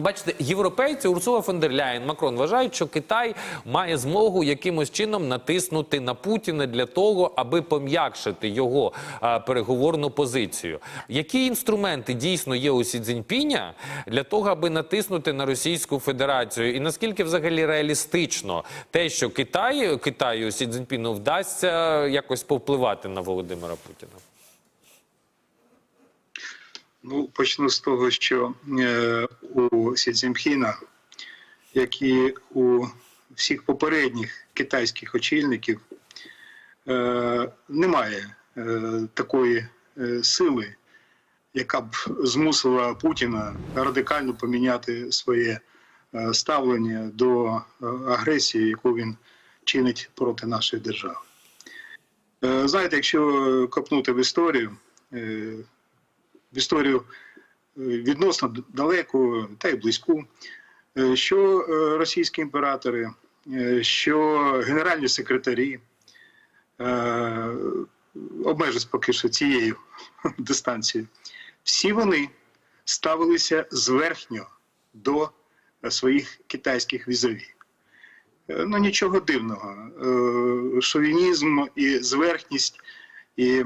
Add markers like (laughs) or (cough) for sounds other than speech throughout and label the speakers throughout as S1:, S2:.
S1: Ну, бачите, європейці Урсула фон дер Ляєн, Макрон вважають, що Китай має змогу якимось чином натиснути на Путіна для того, аби пом'якшити його а, переговорну позицію. Які інструменти дійсно є у Сі Цзіньпіня для того, аби натиснути на Російську Федерацію? І наскільки взагалі реалістично те, що Китай Китаю Сі Цзіньпіну вдасться якось повпливати на Володимира Путіна?
S2: Ну, почну з того, що е, у Сі як і у всіх попередніх китайських очільників, е, немає е, такої е, сили, яка б змусила Путіна радикально поміняти своє е, ставлення до е, агресії, яку він чинить проти нашої держави. Е, знаєте, якщо копнути в історію, е, в історію е, відносно далеку та й близьку, е, що е, російські імператори, що генеральні секретарі обмежусь поки що цією (laughs) дистанцією, всі вони ставилися зверхньо до своїх китайських візові. Ну нічого дивного. Шовінізм і зверхність і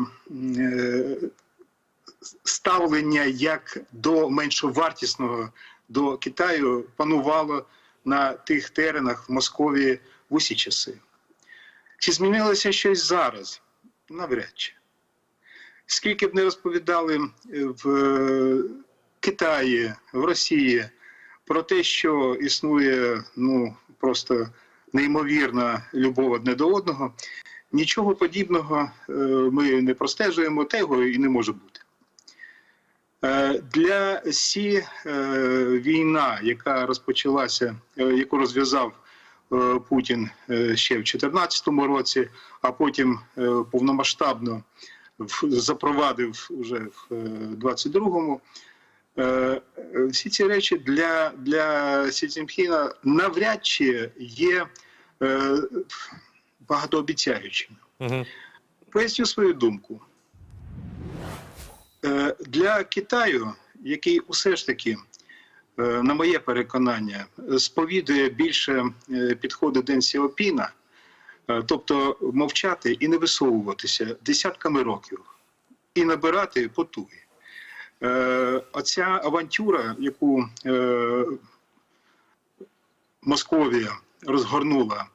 S2: ставлення як до меншовартісного до Китаю панувало на тих теренах в Московії в усі часи. Чи змінилося щось зараз? Навряд чи. Скільки б не розповідали е, в е, Китаї, в Росії про те, що існує ну, просто неймовірна любов одне до одного, нічого подібного е, ми не простежуємо, та його і не може бути. Е, Для Сі е, війна, яка розпочалася, е, яку розв'язав Путін ще в 2014 році, а потім повномасштабно запровадив уже в е, 22-му. Е, е, Всі ці речі для, для Сі Цзіньпіна навряд чи є багатообіцяючими.
S1: Угу.
S2: Поясню свою думку. Е, Для Китаю, який усе ж таки, е, на моє переконання, сповідує більше е, підходи Ден Сіопіна, тобто мовчати і не висовуватися десятками років, і набирати потуги. Оця авантюра, яку Московія розгорнула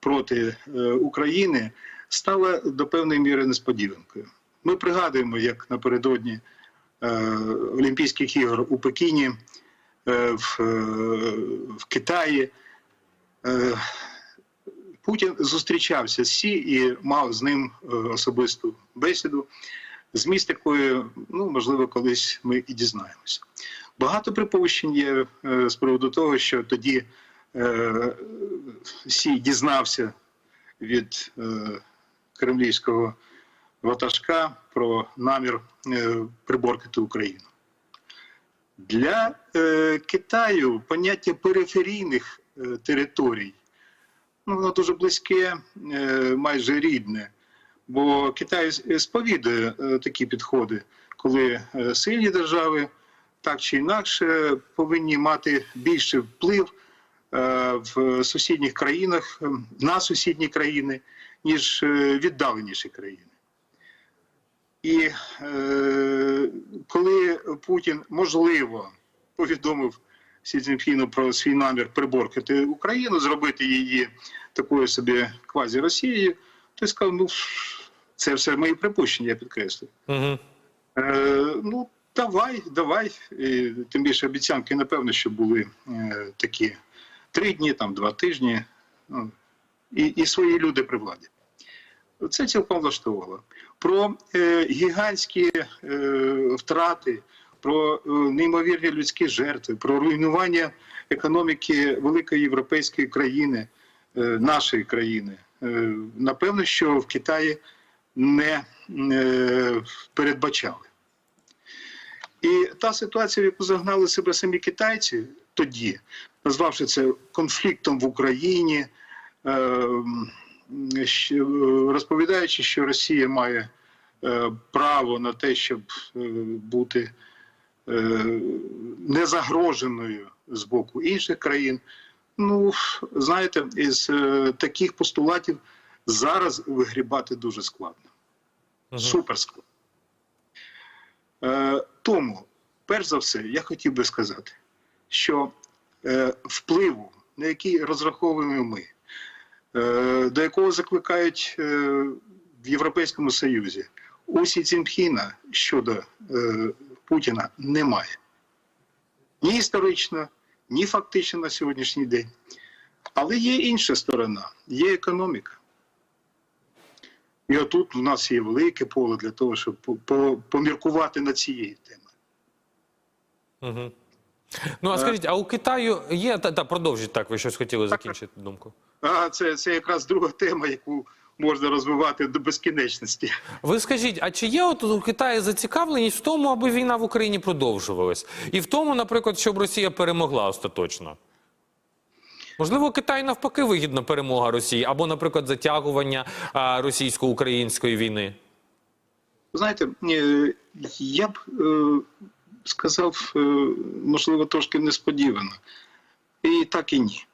S2: проти України, стала до певної міри несподіванкою. Ми пригадуємо, як напередодні е, Олімпійських ігор у Пекіні, е, в, е, в Китаї. Е, Путін зустрічався з Сі і мав з ним е, особисту бесіду, зміст якої, ну, можливо, колись ми і дізнаємося. Багато припущень є е, з приводу того, що тоді е, Сі дізнався від е, кремлівського ватажка про намір е, приборкати Україну. Для е, Китаю поняття периферійних е, територій ну, воно дуже близьке, е, майже рідне. Бо Китай сповідує е, такі підходи, коли е, сильні держави так чи інакше повинні мати більший вплив е, в сусідніх країнах, на сусідні країни, ніж е, віддаленіші країни. І е, коли Путін можливо повідомив Сі Цзіньпіну про свій намір приборкати Україну, зробити її такою собі квазі-Росією, то я сказав, ну це все мої припущення, я підкреслюю.
S1: Угу.
S2: Е, ну, давай, давай. І, тим більше обіцянки, напевно, що були е, такі три дні, там, два тижні, ну, і, і свої люди при владі. Це цілком влаштовувало. Про е, гігантські е, втрати, про е, неймовірні людські жертви, про руйнування економіки великої європейської країни, е, нашої країни. Е, напевно, що в Китаї не е, передбачали. І та ситуація, в яку загнали себе самі китайці тоді, назвавши це конфліктом в Україні, е, розповідаючи, що Росія має е, право на те, щоб е, бути е, незагроженою з боку інших країн. Ну, знаєте, із таких постулатів зараз вигрібати дуже складно. Супер складно. Е, тому, перш за все, я хотів би сказати, що е, впливу, на який розраховуємо ми, до якого закликають е, в Європейському Союзі, у Сі Цзіньпхіна щодо е, Путіна немає. Ні історично, ні фактично на сьогоднішній день. Але є інша сторона, є економіка. І отут у нас є велике поле для того, щоб по- по- поміркувати над цією темою.
S1: Угу. Ну а скажіть, а у Китаю є та, та продовжіть так. Ви щось хотіли закінчити думку?
S2: А це, це якраз друга тема, яку можна розвивати до безкінечності.
S1: Ви скажіть, а чи є от у Китаї зацікавленість в тому, аби війна в Україні продовжувалась? І в тому, наприклад, щоб Росія перемогла остаточно? Можливо, Китай навпаки вигідна перемога Росії, або, наприклад, затягування російсько-української війни.
S2: Знаєте, е, я б е, сказав, е, можливо, трошки несподівано. І так і ні.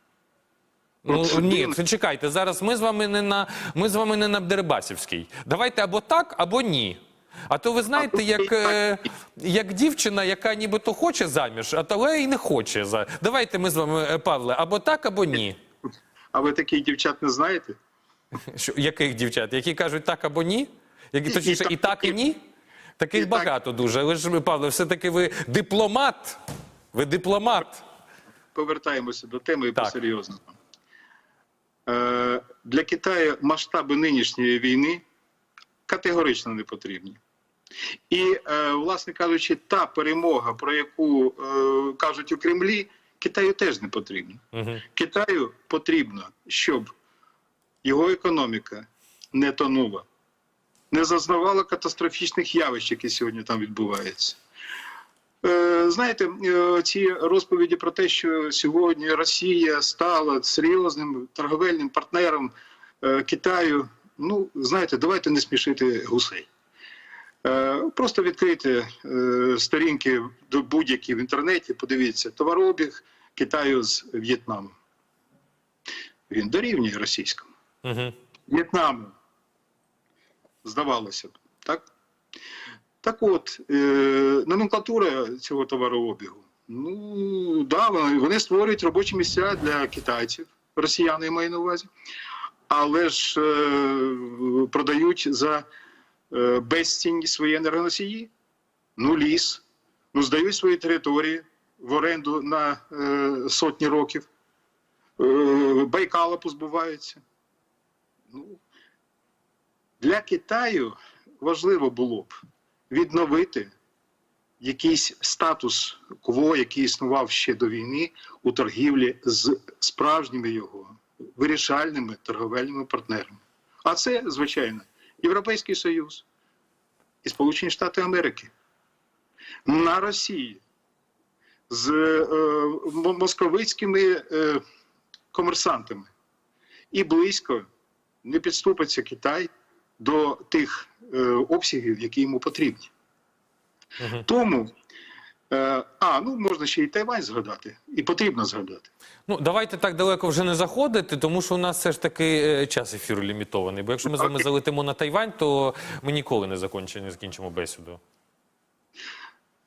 S1: Ну ні, це чекайте. Зараз ми з вами не на ми з вами не на Дерибасівській. Давайте або так, або ні. А то ви знаєте, як, е, як дівчина, яка нібито хоче заміж, а але і не хоче. За давайте ми з вами, е, Павле, або так, або ні.
S2: А ви таких дівчат не знаєте?
S1: Що яких дівчат? Які кажуть так або ні? Які
S2: І-
S1: точніше,
S2: і
S1: і так, і
S2: так,
S1: ні? Таких
S2: і так.
S1: багато дуже. Ви ж Павле, все-таки ви дипломат. Ви дипломат.
S2: Повертаємося до теми і по-серйозному. Е, для Китаю масштаби нинішньої війни категорично не потрібні. І, е, власне кажучи, та перемога, про яку е, кажуть у Кремлі, Китаю теж не потрібна.
S1: Угу.
S2: Китаю потрібно, щоб його економіка не тонула, не зазнавала катастрофічних явищ, які сьогодні там відбуваються. Е, Знаєте, е, ці розповіді про те, що сьогодні Росія стала серйозним торговельним партнером е, Китаю. Ну, знаєте, давайте не смішити гусей. Просто відкрийте сторінки до будь-які в інтернеті, подивіться товарообіг Китаю з В'єтнамом. Він дорівнює російському.
S1: Угу.
S2: В'єтнаму. Здавалося б, так? Так от, е, номенклатура цього товарообігу. Ну, да, вони, створюють робочі місця для китайців, росіяни я маю на увазі, але ж е, продають за е, безцінні свої енергоносії, ну, ліс, ну, здають свої території в оренду на е, сотні років, е, Байкала позбуваються. Ну, для Китаю важливо було б відновити якийсь статус кво, який існував ще до війни у торгівлі з справжніми його вирішальними торговельними партнерами. А це, звичайно, Європейський Союз і Сполучені Штати Америки. На Росії з е, московицькими е, комерсантами. І близько не підступиться Китай до тих обсягів, які йому потрібні.
S1: Угу.
S2: Тому, е, а, ну можна ще і Тайвань згадати, і потрібно згадати.
S1: Ну, давайте так далеко вже не заходити, тому що у нас все ж таки е, час ефіру лімітований. Бо якщо ми з вами залетимо на Тайвань, то ми ніколи не закінчимо бесіду.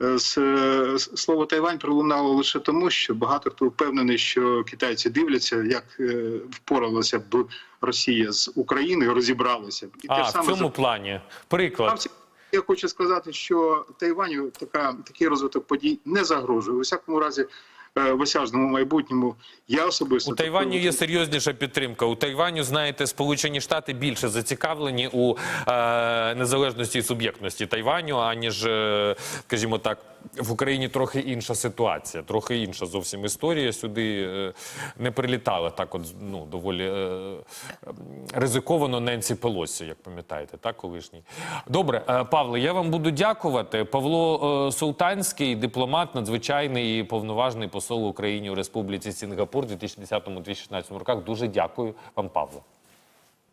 S2: Е, е, слово Тайвань пролунало лише тому, що багато хто впевнений, що китайці дивляться, як е, впоралася б Росія з Україною, розібралася б. І
S1: А,
S2: те ж
S1: в цьому
S2: за-
S1: плані. Приклад.
S2: Я хочу сказати, що Тайваню така, такий розвиток подій не загрожує. У всякому разі, в осяжному майбутньому я особисто
S1: У Тайваню є серйозніша підтримка. У Тайваню, знаєте, Сполучені Штати більше зацікавлені у е, незалежності і суб'єктності Тайваню, аніж, е, скажімо так, в Україні трохи інша ситуація, трохи інша зовсім історія. Сюди е, не прилітали так, от ну доволі е, ризиковано Ненсі Пелосі, як пам'ятаєте, так, колишній. Добре, е, Павле, я вам буду дякувати. Павло Султанський, дипломат, надзвичайний і повноважний посол Україні у Республіці Сінгапур у 2010-2016 роках. Дуже дякую вам, Павло.